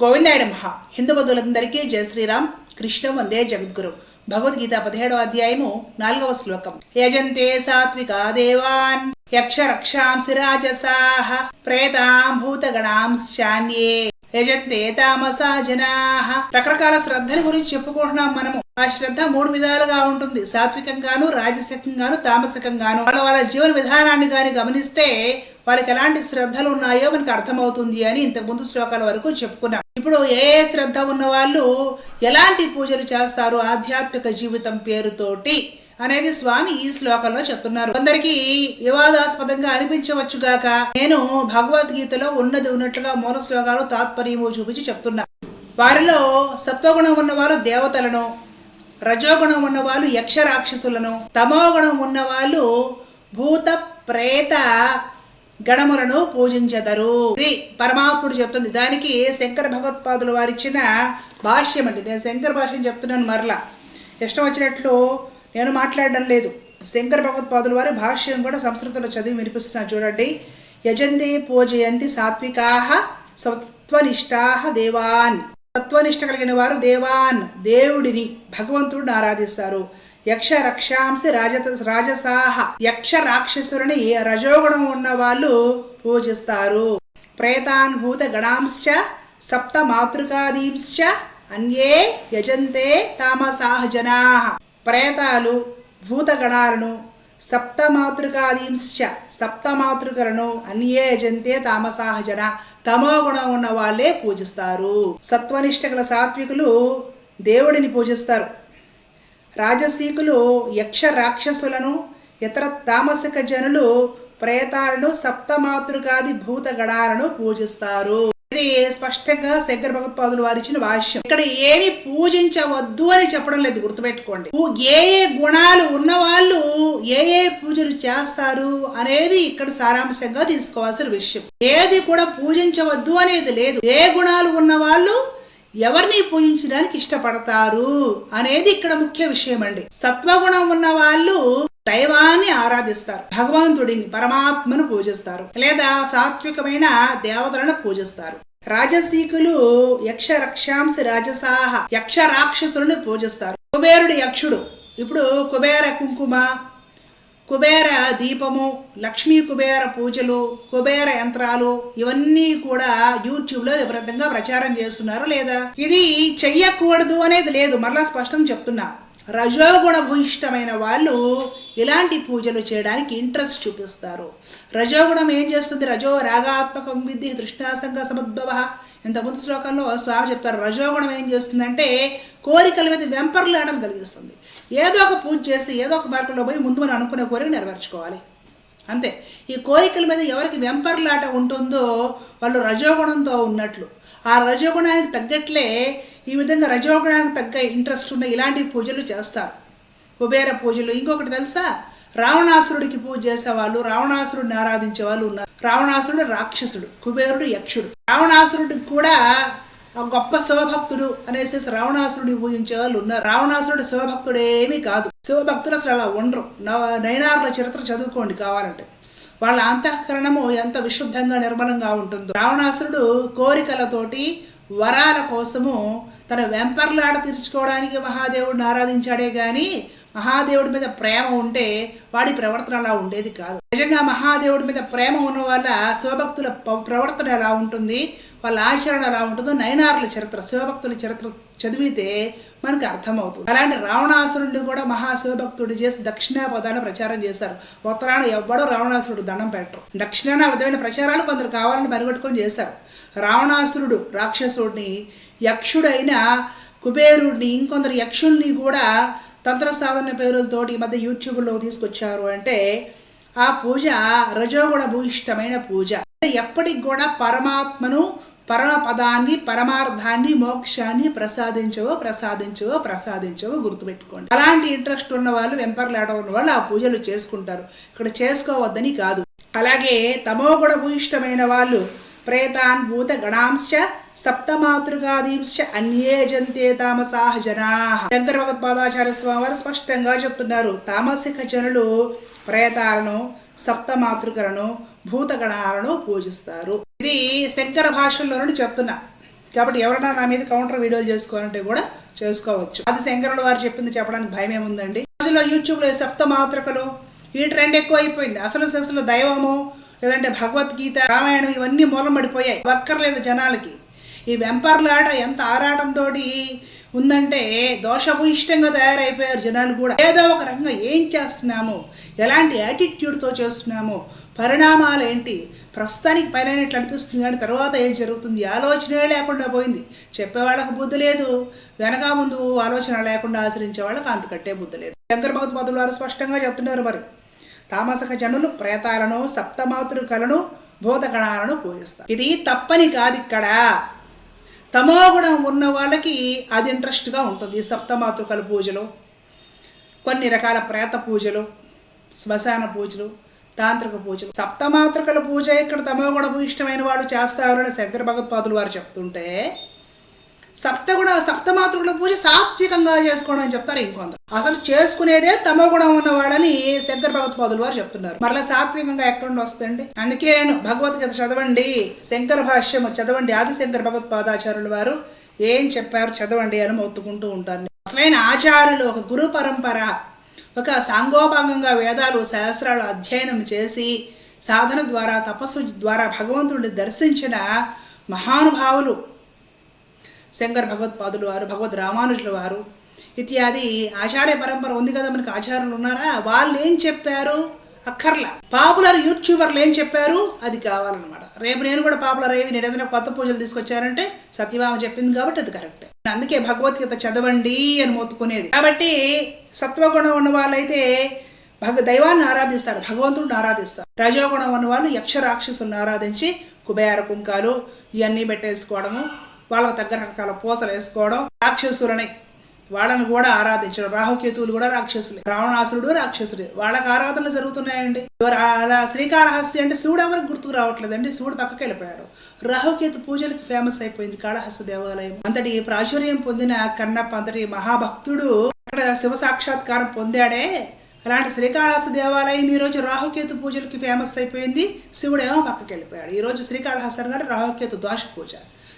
గోవిందాయుడు మహా హిందూ బంధువులందరికీ జయ శ్రీరామ్. కృష్ణ వందే జగద్గురు. భగవద్గీత పదిహేడవ అధ్యాయము నాలుగవ శ్లోకం. యజంతే సాత్వికా దేవాన్ యక్ష రక్షాంసి రాజసాహ ప్రేతాం భూతగణాంశాన్యే యజంతే తామసా జనాహ రకరకాల శ్రద్ధల గురించి చెప్పుకుంటున్నాం మనము. ఆ శ్రద్ధ మూడు విధాలుగా ఉంటుంది. సాత్వికంగాను రాజసికంగాను తామసికంగాను. వాళ్ళ వాళ్ళ జీవన విధానాన్ని గాని గమనిస్తే వాళ్ళకి ఎలాంటి శ్రద్ధలు ఉన్నాయో మనకు అర్థమవుతుంది అని ఇంతకుముందు శ్లోకాల వరకు చెప్పుకున్నాం. ఇప్పుడు ఏ ఏ శ్రద్ధ ఉన్న వాళ్ళు ఎలాంటి పూజలు చేస్తారు ఆధ్యాత్మిక జీవితం పేరుతోటి అనేది స్వామి ఈ శ్లోకంలో చెప్తున్నారు. కొందరికి వివాదాస్పదంగా అనిపించవచ్చుగాక నేను భగవద్గీతలో ఉన్నది ఉన్నట్లుగా మూల శ్లోకాలు తాత్పర్యము చూపించి చెప్తున్నా. వారిలో సత్వగుణం ఉన్నవారు దేవతలను రజోగుణం ఉన్నవాళ్ళు యక్ష రాక్షసులను తమోగుణం ఉన్నవాళ్ళు భూత ప్రేత గణములను పూజించెదరు. ఇది పరమాత్ముడు చెప్తుంది. దానికి శంకర భగవత్పాదులు వారిచ్చిన భాష్యం అండి నేను శంకర భాష్యం చెప్తున్నాను మరలా. ఇష్టం వచ్చినట్లు నేను మాట్లాడడం లేదు. శంకర భగవత్పాదుల వారి భాష్యం కూడా సంస్కృతంలో చదివి వినిపిస్తున్నాను చూడండి. యజంతి పూజయంతి సాత్వికాహ సత్వనిష్టాహ దేవాన్. సత్వనిష్ట కలిగిన వారు దేవాన్. దేవుడిని భగవంతుడిని ఆరాధిస్తారు. యక్ష రక్షాంసి రాజత రాజసాహ. యక్ష రాక్షసులని రజోగుణం ఉన్న వాళ్ళు పూజిస్తారు. ప్రేతాన్ భూత గణాంశ సప్త మాతృకాదీంశ్చ అన్యే యజంతే తామసాహ జనా. ప్రేతాలు భూతగణాలను సప్త మాతృకాదీంశ్చ సప్త మాతృకలను అన్యే యజంతే తామసాహ జన. తమో గుణం ఉన్న వాళ్ళే పూజిస్తారు. సత్వనిష్ట గల సాత్వికులు దేవుడిని పూజిస్తారు. రాజసీకులు యక్ష రాక్షసులను ఇతర తామసిక జనులు ప్రేతాలను సప్తమాతృకాది భూత గణాలను పూజిస్తారు. ఇది స్పష్టంగా శంకర భగవత్పాదులు వారు ఇచ్చిన భాష్యం ఇక్కడ ఏమి పూజించవద్దు అని చెప్పడం లేదు గుర్తుపెట్టుకోండి. ఏ ఏ గుణాలు ఉన్న వాళ్ళు ఏ ఏ పూజలు చేస్తారు అనేది ఇక్కడ సారాంశంగా తీసుకోవాల్సిన విషయం. ఏది కూడా పూజించవద్దు అనేది లేదు. ఏ గుణాలు ఉన్న వాళ్ళు ఎవరిని పూజించడానికి ఇష్టపడతారు అనేది ఇక్కడ ముఖ్య విషయం అండి సత్వగుణం ఉన్న వాళ్ళు దైవాన్ని ఆరాధిస్తారు. భగవంతుడిని పరమాత్మను పూజిస్తారు. లేదా సాత్వికమైన దేవతలను పూజిస్తారు. రాజసీకులు యక్ష రక్షాంశ రాజసాహ యక్ష రాక్షసులను పూజిస్తారు. కుబేరుడు యక్షుడు. ఇప్పుడు కుబేర కుంకుమ కుబేర దీపము లక్ష్మీ కుబేర పూజలు కుబేర యంత్రాలు ఇవన్నీ కూడా యూట్యూబ్లో విపరీతంగా ప్రచారం చేస్తున్నారు లేదా? ఇది చెయ్యకూడదు అనేది లేదు మరలా స్పష్టంగా చెప్తున్నా. రజోగుణ భూయిష్టమైన వాళ్ళు ఇలాంటి పూజలు చేయడానికి ఇంట్రెస్ట్ చూపిస్తారు. రజోగుణం ఏం చేస్తుంది? రజో రాగాత్మకం విద్ధి తృష్ణాసంగ సమద్భవ. ఇంత ముందు శ్లోకంలో స్వామి చెప్తారు రజోగుణం ఏం చేస్తుందంటే కోరికల మీద వెంపర్లాటం కలిగిస్తుంది. ఏదో ఒక పూజ చేసి ఏదో ఒక మార్గంలో పోయి ముందు మనం అనుకునే కోరిక నెరవేర్చుకోవాలి. అంతే. ఈ కోరికల మీద ఎవరికి వెంపర్లాట ఉంటుందో వాళ్ళు రజోగుణంతో ఉన్నట్లు. ఆ రజోగుణానికి తగ్గట్లే ఈ విధంగా రజోగుణానికి తగ్గ ఇంట్రెస్ట్ ఉన్న ఇలాంటి పూజలు చేస్తారు. కుబేర పూజలు ఇంకొకటి తెలుసా? రావణాసురుడికి పూజ చేసేవాళ్ళు రావణాసురుడిని ఆరాధించే వాళ్ళు ఉన్నారు. రావణాసురుడు రాక్షసుడు కుబేరుడు యక్షుడు. రావణాసురుడికి కూడా గొప్ప శివభక్తుడు అనేసి రావణాసురుడిని పూజించే వాళ్ళు ఉన్నారు. రావణాసురుడు శివభక్తుడేమీ కాదు. శివభక్తులు అసలు అలా ఉండరు. నవ- నయనారుల చరిత్ర చదువుకోండి కావాలంటే. వాళ్ళ అంతఃకరణము ఎంత విశుద్ధంగా నిర్మలంగా ఉంటుందో. రావణాసురుడు కోరికలతోటి వరాల కోసము తన వెంపర్లాడ తీర్చుకోవడానికి మహాదేవుడిని ఆరాధించాడే గాని మహాదేవుడి మీద ప్రేమ ఉంటే వాడి ప్రవర్తన అలా ఉండేది కాదు. నిజంగా మహాదేవుడి మీద ప్రేమ ఉన్న వల్ల శివభక్తుల ప- ప్రవర్తన ఎలా ఉంటుంది? వాళ్ళ ఆచరణ ఎలా ఉంటుందో నయనారుల చరిత్ర శివభక్తుల చరిత్ర చదివితే మనకు అర్థమవుతుంది. అలాంటి రావణాసురుడిని కూడా మహాశివభక్తుడు చేసి దక్షిణాపదాన్ని ప్రచారం చేశారు. ఉత్తరాన ఎవ్వడో రావణాసురుడు దండం పెట్టరు. దక్షిణాన విధమైన ప్రచారాలు కొందరు కావాలని మరిగొట్టుకొని చేశారు. రావణాసురుడు రాక్షసుడిని యక్షుడైన కుబేరుడిని ఇంకొందరు యక్షుల్ని కూడా తంత్ర సాధన పేరులతోటి ఈ మధ్య యూట్యూబ్లో తీసుకొచ్చారు అంటే ఆ పూజ రజోగుణ భూయిష్టమైన పూజ. ఎప్పటికి కూడా పరమాత్మను పరమపదాన్ని పరమార్థాన్ని మోక్షాన్ని ప్రసాదించవో ప్రసాదించవో ప్రసాదించవో గుర్తుపెట్టుకోండి. అలాంటి ఇంట్రెస్ట్ ఉన్న వాళ్ళు వెంపర్లాడ ఉన్న వాళ్ళు ఆ పూజలు చేసుకుంటారు. ఇక్కడ చేసుకోవద్దని కాదు. అలాగే తమోగుణ భూయిష్టమైన వాళ్ళు ప్రేతాన్ భూత గణాంశ సప్తమాతృకాదీంశ అన్యే జంతే తామసాహ జనా. శంకర భగవత్పాదాచార్య స్వామి వారు స్పష్టంగా చెప్తున్నారు. తామసిక జనులు ప్రేతాలను సప్తమాతృకలను భూతగణాలను పూజిస్తారు. ఇది శంకర భాషల్లో నుండి చెప్తున్నా. కాబట్టి ఎవరైనా నా మీద కౌంటర్ వీడియోలు చేసుకోవాలంటే కూడా చేసుకోవచ్చు. అది శంకరుడు వారు చెప్పింది చెప్పడానికి భయం ఏముందండి రోజుల్లో యూట్యూబ్లో సప్త మాత్రకలు ఈ ట్రెండ్ ఎక్కువ అయిపోయింది అసలు అసలు దైవము లేదంటే భగవద్గీత రామాయణం ఇవన్నీ మూలం పడిపోయాయి ఒక్కర్లేదు జనాలకి. ఈ వెంపర్లాట ఎంత ఆరాటంతో ఉందంటే దోషభూయిష్టంగా తయారైపోయారు జనాలు కూడా. ఏదో ఒక రకంగా ఏం చేస్తున్నాము ఎలాంటి యాటిట్యూడ్తో చేస్తున్నాము పరిణామాలు ఏంటి ప్రస్తుతానికి పైనట్లు అనిపిస్తుంది కానీ తర్వాత ఏం జరుగుతుంది? ఆలోచనే లేకుండా పోయింది. చెప్పేవాళ్ళకి బుద్ధి లేదు. వెనక ముందు ఆలోచన లేకుండా ఆచరించే వాళ్ళకి అంతకట్టే బుద్ధి లేదు. శంకర భగవద్పాదులు వారు స్పష్టంగా చెప్తున్నారు మరి. తామసక జనులు ప్రేతాలను సప్తమాతృకలను భూతగణాలను పూజిస్తారు. ఇది తప్పని కాదు ఇక్కడ. తమోగుణం ఉన్న వాళ్ళకి అది ఇంట్రెస్ట్గా ఉంటుంది. ఈ సప్తమాతృకల పూజలు కొన్ని రకాల ప్రేత పూజలు శ్మశాన పూజలు తాంత్రిక పూజలు. సప్తమాతృకల పూజ ఇక్కడ తమో ఇష్టమైన వాళ్ళు చేస్తారు అని శంకర భగవత్పాదులు వారు చెప్తుంటే సప్తగుణ సప్తమాతృకుల పూజ సాత్వికంగా చేసుకోవడం అని చెప్తారు ఇంకొందరు. అసలు చేసుకునేదే తమ గుణం ఉన్నవాడని శంకర భగవత్పాదులు వారు చెప్తున్నారు. మరలా సాత్వికంగా ఎక్కడ వస్తుంది అందుకే నేను భగవద్గీత చదవండి శంకర భాష్యము చదవండి ఆది శంకర భగవత్పాదాచార్యుల వారు ఏం చెప్పారు చదవండి అని మొత్తుకుంటూ ఉంటాను అసలైన ఆచార్యులు ఒక గురు పరంపర ఒక సాంగోపాంగంగా వేదాలు శాస్త్రాలు అధ్యయనం చేసి సాధన ద్వారా తపస్సు ద్వారా భగవంతుడిని దర్శించిన మహానుభావులు శంకర్ భగవత్పాదులు వారు భగవద్ రామానుజుల వారు ఇత్యాది ఆచార్య పరంపర ఉంది కదా మనకి ఆచార్యులు ఉన్నారా? వాళ్ళు ఏం చెప్పారు? అక్కర్లా. పాపులర్ యూట్యూబర్లు ఏం చెప్పారు? అది కావాలన్నమాట. రేపు నేను కూడా పాపులర్ అయ్యి నేను ఏదైనా కొత్త పూజలు తీసుకొచ్చారంటే సత్యభామ చెప్పింది కాబట్టి అది కరెక్ట్. అందుకే భగవద్గీత చదవండి అని మొత్తుకునేది. కాబట్టి సత్వగుణం ఉన్న వాళ్ళైతే భగ దైవాన్ని ఆరాధిస్తారు భగవంతుడిని ఆరాధిస్తారు. రజోగుణం ఉన్న వాళ్ళు యక్ష రాక్షసులను ఆరాధించి కుబేర కుంకాలు ఇవన్నీ పెట్టేసుకోవడము వాళ్ళకు తగ్గ రకాల పూసలు వేసుకోవడం రాక్షసులని వాళ్ళని కూడా ఆరాధించడం. రాహుకేతువులు కూడా రాక్షసులే. రావణాసురుడు రాక్షసుడే. వాళ్ళకి ఆరాధనలు జరుగుతున్నాయండి. అలా శ్రీకాళహస్తి అంటే శివుడు ఎవరికి గుర్తుకు రావట్లేదండి. శివుడు పక్కకి వెళ్ళిపోయాడు. రాహుకేతు పూజలకి ఫేమస్ అయిపోయింది కాళహస్తి దేవాలయం. అంతటి ప్రాచుర్యం పొందిన కన్నప్ప అంతటి మహాభక్తుడు అక్కడ శివ సాక్షాత్కారం పొందాడే. అలాంటి శ్రీకాళహస్తి దేవాలయం ఈ రోజు రాహుకేతు పూజలకి ఫేమస్ అయిపోయింది. శివుడేమో పక్కకి వెళ్ళిపోయాడు. ఈ రోజు శ్రీకాళహస్తి గారు రాహుకేతు దోష పూజ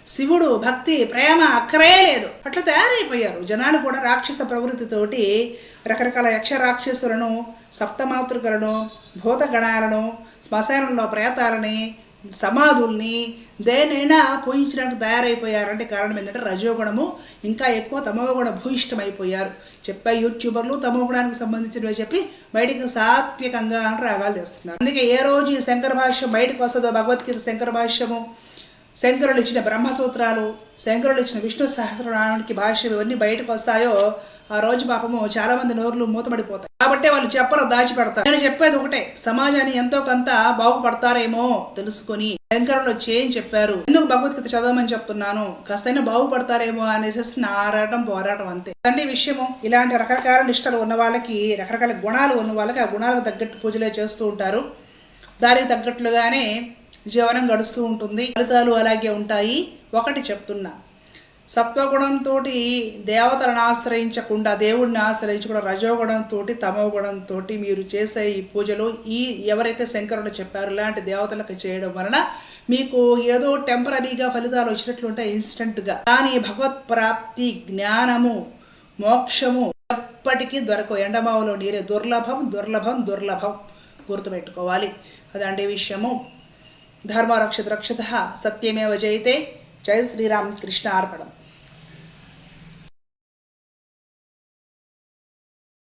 శివుడు భక్తి ప్రేమ అక్కరే లేదు. అట్లా తయారైపోయారు. జనాలు కూడా రాక్షస ప్రవృత్తితోటి రకరకాల యక్ష రాక్షసులను సప్తమాతృకలను భూతగణాలను శ్మశానంలో ప్రేతాలని సమాధుల్ని దేనైనా పూజించినట్టు తయారైపోయారంటే కారణం ఏంటంటే రజోగుణము. ఇంకా ఎక్కువ తమోగుణ భూయిష్టమైపోయారు. చెప్పే యూట్యూబర్లు తమోగుణానికి సంబంధించినవి చెప్పి బయటికి సాత్వికంగా అని రాగాలు చేస్తున్నారు అందుకే ఏ రోజు ఈ శంకర భాష్యం బయటకు వస్తుందో భగవద్గీత శంకర భాష్యము శంకరులు ఇచ్చిన బ్రహ్మసూత్రాలు శంకరులు ఇచ్చిన విష్ణు సహస్రనామానికి భాష్యం ఇవన్నీ బయటకు వస్తాయో ఆ రోజు పాపము చాలా మంది నోర్లు మూతపడిపోతాయి కాబట్టి వాళ్ళు చెప్పరు దాచిపెడతారు. నేను చెప్పేది ఒకటే సమాజాన్ని ఎంతో కొంత బాగుపడతారేమో తెలుసుకొని శంకరులు వచ్చి ఏం చెప్పారు? ఎందుకు భగవద్గీత చదవమని చెప్తున్నాను? కాస్తైనా బాగుపడతారేమో అనేసి నా ఆరాటం పోరాటం అంతే. తండ్రి విషయము. ఇలాంటి రకరకాల నిష్టలు ఉన్న వాళ్ళకి రకరకాల గుణాలు ఉన్న వాళ్ళకి ఆ గుణాలకు తగ్గట్టు పూజలే చేస్తూ ఉంటారు. దానికి తగ్గట్లుగానే జీవనం గడుస్తూ ఉంటుంది. ఫలితాలు అలాగే ఉంటాయి. ఒకటి చెప్తున్నా. సత్వగుణంతో దేవతలను ఆశ్రయించకుండా దేవుడిని ఆశ్రయించకుండా రజోగుణంతో తమో గుణంతో మీరు చేసే ఈ పూజలు ఈ ఎవరైతే శంకరుడు చెప్పారో ఇలాంటి దేవతలకు చేయడం వలన మీకు ఏదో టెంపరీగా ఫలితాలు వచ్చినట్లు ఇన్స్టెంట్గా. కానీ భగవత్ ప్రాప్తి జ్ఞానము మోక్షము ఎప్పటికీ దొరకవు. ఎండమావులో నీరే దుర్లభం దుర్లభం దుర్లభం గుర్తుపెట్టుకోవాలి. అదండి విషయము. ధర్మరక్షత రక్షత సత్యమేవ జయతే జయ శ్రీరామ్ కృష్ణ అర్పణం